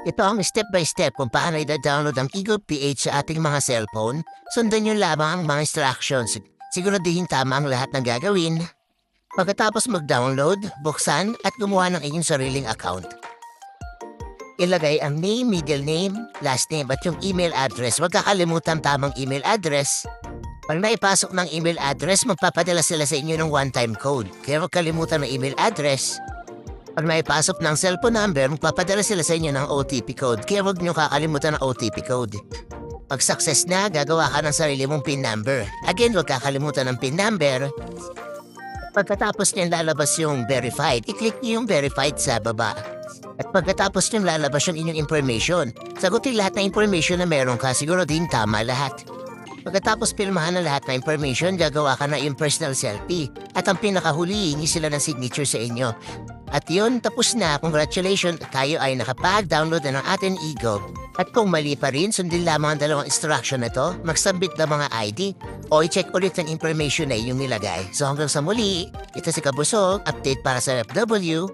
Ito ang step by step kung paano i-download ang Eagle PH sa ating mga cellphone. Sundan nyo lamang ang mga instructions. Siguradihin tama ang lahat ng gagawin. Pagkatapos mag-download, buksan at gumawa ng inyong sariling account. Ilagay ang name, middle name, last name at yung email address. Huwag kakalimutan tamang email address. Pag naipasok ng email address, magpapadala sila sa inyo ng one-time code. Kaya huwag kalimutan ng email address. Pag naipasok ng cellphone number, magpapadala sila sa inyo ng OTP code. Kaya huwag niyo kakalimutan ng OTP code. Pag success na, gagawa ka ng sarili mong PIN number. Again, huwag kakalimutan ng PIN number. Pagkatapos niyan lalabas yung verified, i-click niyo yung verified sa baba. At pagkatapos niyan lalabas yung inyong information. Sagutin lahat ng information na meron ka, siguro din tama lahat. Pagkatapos pirmahan na lahat ng information, gagawa ka na yung personal selfie. At ang pinakahuli, hingi sila ng signature sa inyo. At yun, tapos na. Congratulations, tayo ay nakapag-download na ng ating ego. At kung mali pa rin, sundin lamang ang dalawang instruction na to, mag-submit ng mga ID o i-check ulit ang information na inyong nilagay. So hanggang sa muli, ito si Kabusog, update para sa FW.